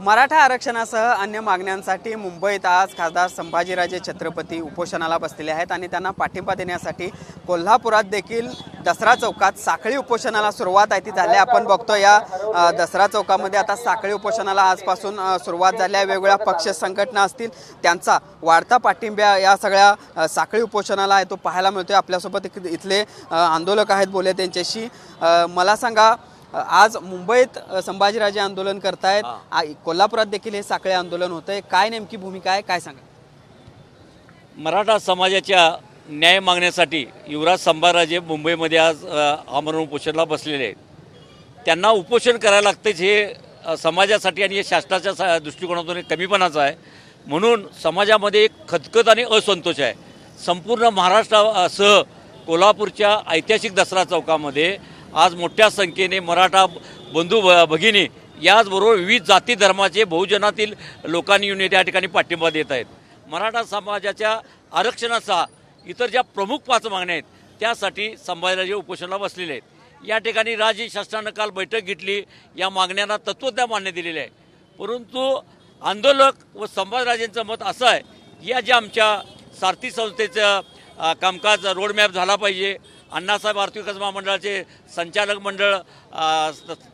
मराठा आरक्षणासह अन्य मागण्यांसाठी मुंबईत आज खासदार संभाजीराजे छत्रपती उपोषणाला बसलेले आहेत आणि त्यांना पाठिंबा देण्यासाठी कोल्हापुरात देखील दसरा चौकात साखळी उपोषणाला सुरुवात आहे ती झाली. आपण बघतो या दसरा चौकामध्ये आता साखळी उपोषणाला आजपासून सुरुवात झाली आहे. वेगवेगळ्या पक्ष संघटना असतील त्यांचा वाढता पाठिंब्या या सगळ्या साखळी उपोषणाला आहे तो पाहायला मिळतोय. आपल्यासोबत इथले आंदोलक आहेत बोले त्यांच्याशी. मला सांगा आज मुंबईत संभाजीराजे आंदोलन करतायत. कोल्हापुरात देखील हे साखळे आंदोलन होतंय. काय नेमकी भूमिका आहे? काय सांगा मराठा समाजाच्या न्याय मागण्यासाठी युवराज संभाराजे मुंबईमध्ये आज आमरण उपोषणाला बसलेले आहेत. त्यांना उपोषण करायला लागतेच हे समाजासाठी आणि हे शासनाच्या सा- दृष्टिकोनातून कमीपणाचं आहे. म्हणून समाजामध्ये एक खतखत आणि असंतोष आहे. संपूर्ण महाराष्ट्रासह कोल्हापूरच्या ऐतिहासिक दसरा चौकामध्ये आज मोठ्या संख्येने मराठा बंधू भ- भगिनी याचबरोबर विविध जाती धर्माचे बहुजनातील लोकांनी येऊन त्या ठिकाणी पाठिंबा देत आहेत. मराठा समाजाच्या आरक्षणाचा इतर ज्या प्रमुख पाच मागण्या आहेत त्यासाठी संभाजीराजे उपोषणाला बसलेले आहेत. या ठिकाणी राज्य शासनानं काल बैठक घेतली या मागण्यांना तत्वज्ञा मान्य दिलेले आहे. परंतु आंदोलक व संभाजीराजेंचं मत असं आहे या ज्या आमच्या सारथी संस्थेचं कामकाज रोडमॅप झाला पाहिजे अण्णासाहेब आर्थिक विकास महामंडळाचे संचालक मंडळ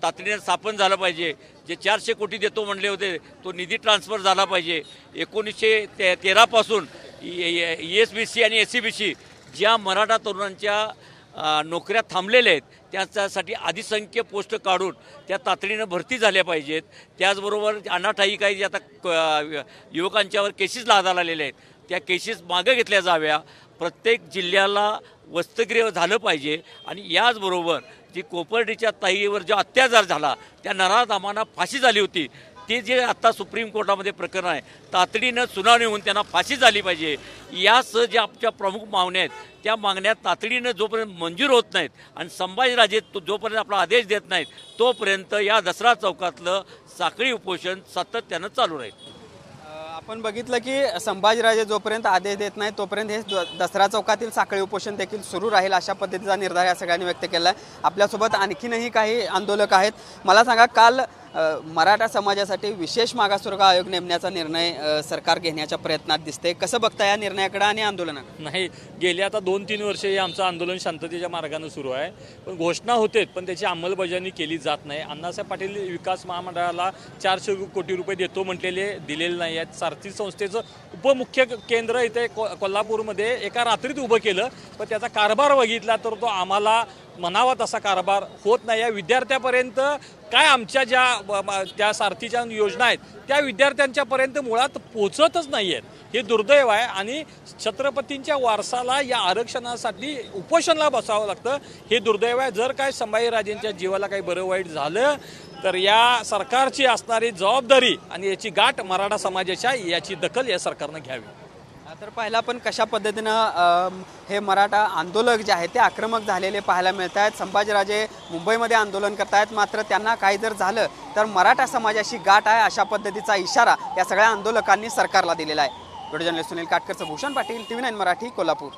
तातडीने स्थापन झालं पाहिजे. जे चारशे कोटी देतो म्हणले होते तो निधी ट्रान्सफर झाला पाहिजे. एकोणीसशे ते तेरापासून ई एस बी सी आणि एस सी बी सी ज्या मराठा तरुणांच्या नोकऱ्या थांबलेल्या आहेत त्याच्यासाठी अधिसंख्य पोस्ट काढून त्या तातडीनं भरती झाल्या पाहिजेत. त्याचबरोबर अनाठाई काही जे आता क- युवकांच्यावर केसेस लादा आलेल्या आहेत. त्या केसेस मागं घेतल्या जाव्या. प्रत्येक जिल्ह्याला वसतिगृह झालं पाहिजे आणि याचबरोबर जी कोपर्डीच्या ताईवर जो अत्याचार झाला त्या नराधामांना फाशी झाली होती. ते जे आत्ता सुप्रीम कोर्टामध्ये प्रकरण आहे तातडीनं सुनावणी होऊन त्यांना फाशी झाली पाहिजे. यासह ज्या आमच्या प्रमुख मागण्या आहेत त्या मागण्या तातडीनं जोपर्यंत मंजूर होत नाहीत आणि संभाजीराजे तो जोपर्यंत आपला आदेश देत नाहीत तोपर्यंत या दसरा चौकातलं साखळी उपोषण सातत्यानं चालू राहील. आपण बघितलं की संभाजीराजे जोपर्यंत आदेश देत नाही तोपर्यंत हे द- दसरा चौकातील साखळी उपोषण देखील सुरू राहील अशा पद्धतीचा निर्धार या सगळ्यांनी व्यक्त केला आहे आपल्यासोबत आणखीनही काही आंदोलक आहेत. मला सांगा काल मराठा समाजासाठी विशेष मागासवर्ग आयोग नेमण्याचा निर्णय सरकार घेण्याच्या प्रयत्नात दिसते कसं बघता या निर्णयाकडे आणि आंदोलनाकडे? नाही गेले आता दोन तीन वर्षे हे आमचं आंदोलन शांततेच्या मार्गाने सुरू आहे. पण घोषणा होते पण त्याची अंमलबजावणी केली जात नाही. अण्णासाहेब पाटील विकास महामंडळाला चारशे कोटी रुपये देतो म्हटलेले दिलेले नाही आहेत. सारथी संस्थेचं उपमुख्य केंद्र इथे को कोल्हापूरमध्ये एका रात्रीत उभं केलं पण त्याचा कारभार बघितला तर तो आम्हाला म्हणावा तसा कारभार होत नाही. या विद्यार्थ्यापर्यंत काय आमच्या ज्या त्या सारथीच्या योजना आहेत त्या विद्यार्थ्यांच्यापर्यंत मुळात पोचतच नाही आहेत हे दुर्दैव आहे आणि छत्रपतींच्या वारसाला या आरक्षणासाठी उपोषणाला बसावं लागतं. हे दुर्दैव आहे. जर काय संभाजीराजेंच्या जीवाला काही बरं वाईट झालं तर या सरकारची असणारी जबाबदारी आणि याची गाठ मराठा समाजाच्या याची दखल या सरकारनं घ्यावी. तर पाहिलं आपण कशा पद्धतीनं हे मराठा आंदोलक जे आहेत ते आक्रमक झालेले पाहायला मिळत आहेत. संभाजीराजे मुंबईमध्ये आंदोलन करतायत मात्र त्यांना काही जर झालं तर मराठा समाजाशी गाठ आहे अशा पद्धतीचा इशारा या सगळ्या आंदोलकांनी सरकारला दिलेला आहे. Video journalist Sunil काटकरचं Bhushan Patil T V nine Marathi Kolhapur.